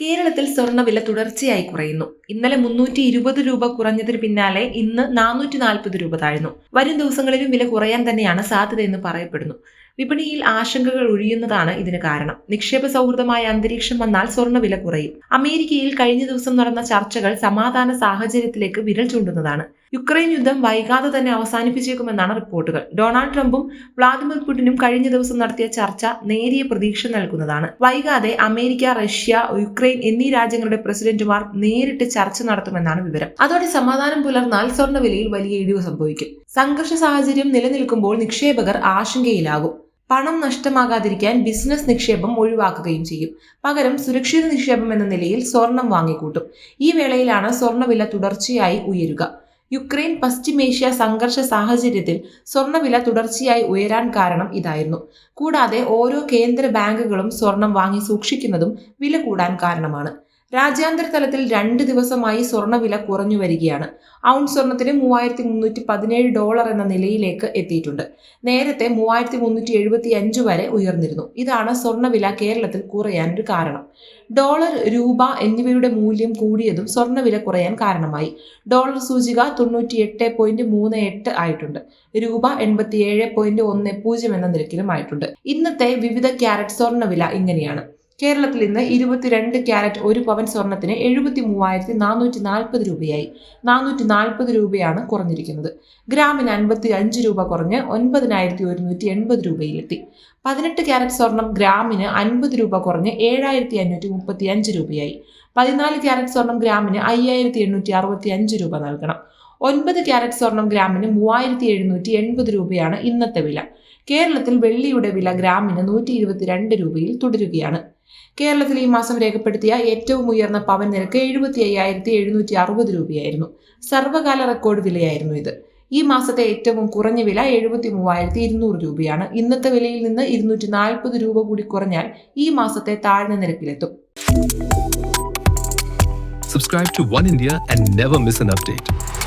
കേരളത്തിൽ സ്വർണവില തുടർച്ചയായി കുറയുന്നു. ഇന്നലെ മുന്നൂറ്റി ഇരുപത് രൂപ കുറഞ്ഞതിന് പിന്നാലെ ഇന്ന് നാനൂറ്റി നാൽപ്പത് രൂപ താഴ്ന്നു. വരും ദിവസങ്ങളിലും വില കുറയാൻ തന്നെയാണ് സാധ്യതയെന്ന് പറയപ്പെടുന്നു. വിപണിയിൽ ആശങ്കകൾ ഒഴിയുന്നതാണ് ഇതിന് കാരണം. നിക്ഷേപ സൗഹൃദമായ അന്തരീക്ഷം വന്നാൽ സ്വർണവില കുറയും. അമേരിക്കയിൽ കഴിഞ്ഞ ദിവസം നടന്ന ചർച്ചകൾ സമാധാന സാഹചര്യത്തിലേക്ക് വിരൽ ചൂണ്ടുന്നതാണ്. യുക്രൈൻ യുദ്ധം വൈകാതെ തന്നെ അവസാനിപ്പിച്ചേക്കുമെന്നാണ് റിപ്പോർട്ടുകൾ. ഡൊണാൾഡ് ട്രംപും വ്ളാദിമിർ പുടിനും കഴിഞ്ഞ ദിവസം നടത്തിയ ചർച്ച നേരിയ പ്രതീക്ഷ നൽകുന്നതാണ്. വൈകാതെ അമേരിക്ക റഷ്യ യുക്രൈൻ എന്നീ രാജ്യങ്ങളുടെ പ്രസിഡന്റുമാർ നേരിട്ട് ചർച്ച നടത്തുമെന്നാണ് വിവരം. അതോടെ സമാധാനം പുലർന്നാൽ സ്വർണവിലയിൽ വലിയ ഇടിവ് സംഭവിക്കും. സംഘർഷ സാഹചര്യം നിലനിൽക്കുമ്പോൾ നിക്ഷേപകർ ആശങ്കയിലാകും. പണം നഷ്ടമാകാതിരിക്കാൻ ബിസിനസ് നിക്ഷേപം ഒഴിവാക്കുകയും ചെയ്യും. പകരം സുരക്ഷിത നിക്ഷേപം എന്ന നിലയിൽ സ്വർണം വാങ്ങിക്കൂട്ടും. ഈ വേളയിലാണ് സ്വർണവില തുടർച്ചയായി ഉയരുക. യുക്രൈൻ പശ്ചിമേഷ്യ സംഘർഷ സാഹചര്യത്തിൽ സ്വർണവില തുടർച്ചയായി ഉയരാൻ കാരണം ഇതായിരുന്നു. കൂടാതെ ഓരോ കേന്ദ്ര ബാങ്കുകളും സ്വർണം വാങ്ങി സൂക്ഷിക്കുന്നതും വില കൂടാൻ കാരണമാണ്. രാജ്യാന്തര തലത്തിൽ രണ്ട് ദിവസമായി സ്വർണവില കുറഞ്ഞു വരികയാണ്. ഔൺ സ്വർണത്തിന് മൂവായിരത്തി മുന്നൂറ്റി പതിനേഴ് ഡോളർ എന്ന നിലയിലേക്ക് എത്തിയിട്ടുണ്ട്. നേരത്തെ മൂവായിരത്തി മുന്നൂറ്റി എഴുപത്തി അഞ്ച് വരെ ഉയർന്നിരുന്നു. ഇതാണ് സ്വർണവില കേരളത്തിൽ കുറയാൻ ഒരു കാരണം. ഡോളർ രൂപ എന്നിവയുടെ മൂല്യം കൂടിയതും സ്വർണവില കുറയാൻ കാരണമായി. ഡോളർ സൂചിക തൊണ്ണൂറ്റി എട്ട് പോയിന്റ് മൂന്ന് എട്ട് ആയിട്ടുണ്ട്. രൂപ എൺപത്തി ഏഴ് പോയിന്റ് ഒന്ന് പൂജ്യം എന്ന നിരക്കിലും ആയിട്ടുണ്ട്. ഇന്നത്തെ വിവിധ ക്യാരറ്റ് സ്വർണവില ഇങ്ങനെയാണ്. കേരളത്തിൽ ഇന്ന് ഇരുപത്തിരണ്ട് ക്യാരറ്റ് ഒരു പവൻ സ്വർണത്തിന് എഴുപത്തി മൂവായിരത്തി നാനൂറ്റി നാൽപ്പത് രൂപയായി. നാനൂറ്റി നാൽപ്പത് രൂപയാണ് കുറഞ്ഞിരിക്കുന്നത്. ഗ്രാമിന് അൻപത്തി അഞ്ച് രൂപ കുറഞ്ഞ് ഒൻപതിനായിരത്തി ഒരുന്നൂറ്റി എൺപത് രൂപയിലെത്തി. പതിനെട്ട് ക്യാരറ്റ് സ്വർണം ഗ്രാമിന് അൻപത് രൂപ കുറഞ്ഞ് ഏഴായിരത്തി അഞ്ഞൂറ്റി മുപ്പത്തി അഞ്ച് രൂപയായി. പതിനാല് ക്യാരറ്റ് സ്വർണം ഗ്രാമിന് അയ്യായിരത്തി എണ്ണൂറ്റി അറുപത്തി അഞ്ച് രൂപ നൽകണം. ഒൻപത് ക്യാരറ്റ് സ്വർണം ഗ്രാമിന് മൂവായിരത്തി എഴുന്നൂറ്റി എൺപത് രൂപയാണ് ഇന്നത്തെ വില. കേരളത്തിൽ വെള്ളിയുടെ വില ഗ്രാമിന് നൂറ്റി ഇരുപത്തിരണ്ട് രൂപയിൽ തുടരുകയാണ്. കേരളത്തിൽ ഈ മാസം രേഖപ്പെടുത്തിയ ഏറ്റവും ഉയർന്ന പവൻ നിരക്ക് എഴുപത്തി അയ്യായിരത്തി എഴുന്നൂറ്റി അറുപത് രൂപയായിരുന്നു. സർവകാല റെക്കോർഡ് വിലയായിരുന്നു ഇത്. ഈ മാസത്തെ ഏറ്റവും കുറഞ്ഞ വില എഴുപത്തി മൂവായിരത്തി ഇരുന്നൂറ് രൂപയാണ്. ഇന്നത്തെ വിലയിൽ നിന്ന് ഇരുന്നൂറ്റി നാൽപ്പത് രൂപ കൂടി കുറഞ്ഞാൽ ഈ മാസത്തെ താഴ്ന്ന നിരക്കിലെത്തും. Subscribe to One India and never miss an update.